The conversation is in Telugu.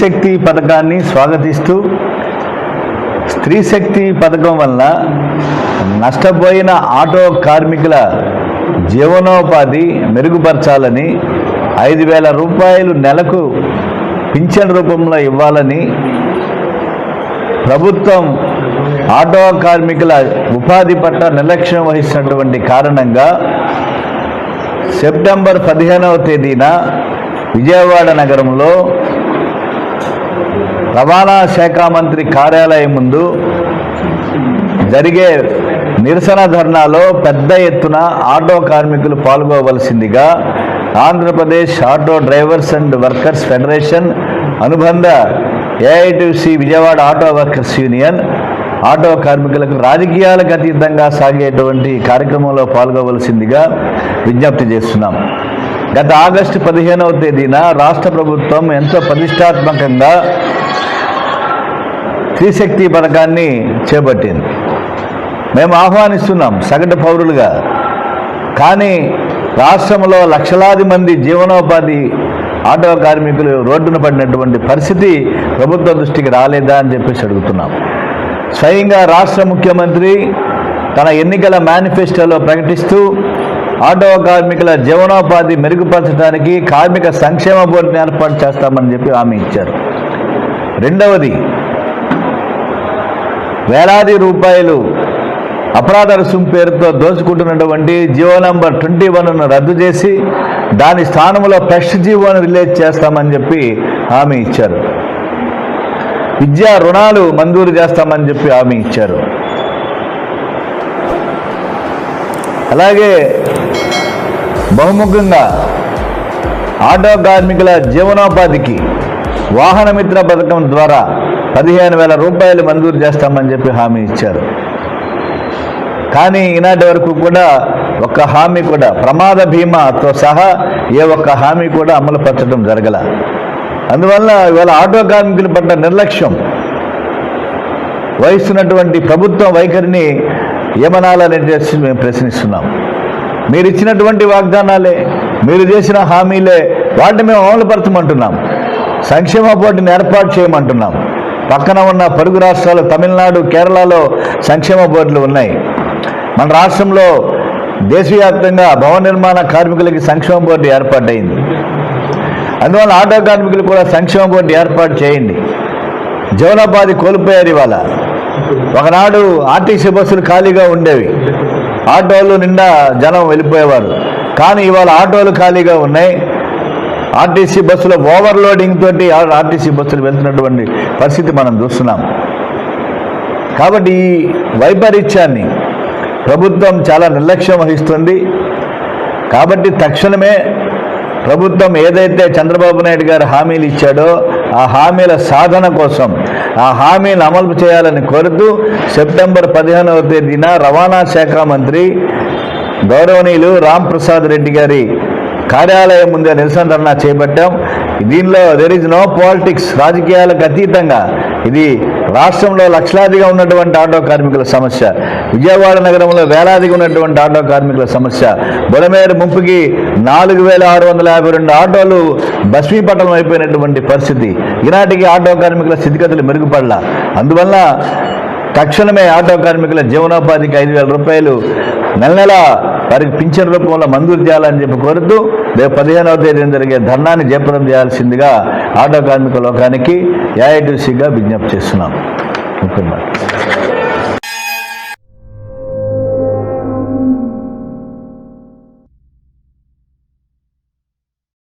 శక్తి పథకాన్ని స్వాగతిస్తూ స్త్రీ శక్తి పథకం వల్ల నష్టపోయిన ఆటో కార్మికుల జీవనోపాధి మెరుగుపరచాలని ఐదు వేల రూపాయలు నెలకు పింఛన్ రూపంలో ఇవ్వాలని ప్రభుత్వం ఆటో కార్మికుల ఉపాధి పట్ల నిర్లక్ష్యం వహిస్తున్నటువంటి కారణంగా సెప్టెంబర్ పదిహేనవ తేదీన విజయవాడ నగరంలో రవాణా శాఖ మంత్రి కార్యాలయం ముందు జరిగే నిరసన ధర్నాలో పెద్ద ఎత్తున ఆటో కార్మికులు పాల్గొవలసిందిగా Andhra Pradesh auto drivers and workers federation అనుబంధ AITC Vijayawada auto workers union auto కార్మికులకు రాజకీయాలకు అతీతంగా సాగేటువంటి కార్యక్రమంలో పాల్గొవలసిందిగా విజ్ఞప్తి చేస్తున్నాం. గత ఆగస్టు పదిహేనవ తేదీన రాష్ట్ర ప్రభుత్వం ఎంతో ప్రతిష్టాత్మకంగా త్రిశక్తి పథకాన్ని చేపట్టింది. మేము ఆహ్వానిస్తున్నాం సగటు పౌరులుగా. కానీ రాష్ట్రంలో లక్షలాది మంది జీవనోపాధి ఆటో కార్మికులు రోడ్డున పడినటువంటి పరిస్థితి ప్రభుత్వ దృష్టికి రాలేదా అని చెప్పేసి అడుగుతున్నాం. స్వయంగా రాష్ట్ర ముఖ్యమంత్రి తన ఎన్నికల మేనిఫెస్టోలో ప్రకటిస్తూ ఆటో కార్మికుల జీవనోపాధి మెరుగుపరచడానికి కార్మిక సంక్షేమ బోర్డుని ఏర్పాటు చేస్తామని చెప్పి హామీ ఇచ్చారు. రెండవది వేలాది రూపాయలు అపరాధ రుసుం పేరుతో దోచుకుంటున్నటువంటి జియో నంబర్ ట్వంటీ వన్ను రద్దు చేసి దాని స్థానంలో ఫ్రెష్ జీవోను రిలీజ్ చేస్తామని చెప్పి హామీ ఇచ్చారు. విద్యా రుణాలు మంజూరు చేస్తామని చెప్పి హామీ ఇచ్చారు. అలాగే బహుముఖంగా ఆటో కార్మికుల జీవనోపాధికి వాహన మిత్ర పథకం ద్వారా పదిహేను వేల రూపాయలు మంజూరు చేస్తామని చెప్పి హామీ ఇచ్చారు. కానీ ఈనాటి వరకు కూడా ఒక్క హామీ కూడా ప్రమాద బీమాతో సహా ఏ ఒక్క హామీ కూడా అమలు పరచడం జరగల. అందువల్ల ఇవాళ ఆటో కార్మికులు పడ్డ నిర్లక్ష్యం వహిస్తున్నటువంటి ప్రభుత్వం వైఖరిని ఏమనాలని చేసి మేము ప్రశ్నిస్తున్నాం. మీరు ఇచ్చినటువంటి వాగ్దానాలే మీరు చేసిన హామీలే వాటిని మేము అమలుపరచమంటున్నాం. సంక్షేమ బోర్డుని ఏర్పాటు చేయమంటున్నాం. పక్కన ఉన్న పొరుగు రాష్ట్రాలు తమిళనాడు కేరళలో సంక్షేమ బోర్డులు ఉన్నాయి. మన రాష్ట్రంలో దేశవ్యాప్తంగా భవన నిర్మాణ కార్మికులకి సంక్షేమ బోర్డు ఏర్పాటైంది అందువల్ల ఆటో కార్మికులు కూడా సంక్షేమ బోర్డు ఏర్పాటు చేయండి. జీవనోపాధి కోల్పోయారు ఇవాళ. ఒకనాడు ఆర్టీసీ బస్సులు ఖాళీగా ఉండేవి. ఆటోలు నిండా జనం వెళ్ళిపోయేవారు. కానీ ఇవాళ ఆటోలు ఖాళీగా ఉన్నాయి. ఆర్టీసీ బస్సులో ఓవర్లోడింగ్ తోటి ఆర్టీసీ బస్సులు వెళ్తున్నటువంటి పరిస్థితి మనం చూస్తున్నాం. కాబట్టి ఈ వైపరీత్యాన్ని ప్రభుత్వం చాలా నిర్లక్ష్యం వహిస్తుంది. కాబట్టి తక్షణమే ప్రభుత్వం ఏదైతే చంద్రబాబు నాయుడు గారు హామీలు ఇచ్చాడో ఆ హామీల సాధన కోసం ఆ హామీని అమలు చేయాలని కోరుతూ సెప్టెంబర్ పదిహేనవ తేదీన రవాణా శాఖ మంత్రి గౌరవనీయులు రామ్ ప్రసాద్ రెడ్డి గారి కార్యాలయం ముందే నిరసన ధర్నా చేపట్టాం. దీనిలో దెర్ ఇస్ నో పాలిటిక్స్ రాజకీయాలకు అతీతంగా ఇది రాష్ట్రంలో లక్షలాదిగా ఉన్నటువంటి ఆటో కార్మికుల సమస్య విజయవాడ నగరంలో వేలాదిగా ఉన్నటువంటి ఆటో కార్మికుల సమస్య బుడమేరు ముంపుకి నాలుగు వేల ఆరు వందల యాభై రెండు ఆటోలు భస్మీపటలం అయిపోయినటువంటి పరిస్థితి. ఈనాటికి ఆటో కార్మికుల స్థితిగతులు మెరుగుపడలా. అందువల్ల తక్షణమే ఆటో కార్మికుల జీవనోపాధికి ఐదు వేల రూపాయలు నెల నెల వారికి పింఛన్ రూపంలో మంజూరు చేయాలని చెప్పి కోరుతూ రేపు పదిహేనవ తేదీన జరిగే ధర్నాన్ని జయప్రదం చేయాల్సిందిగా ఆటో కార్మిక లోకానికి ఏఐటీసీగా విజ్ఞప్తి చేస్తున్నాం. ముఖ్యమంత్రి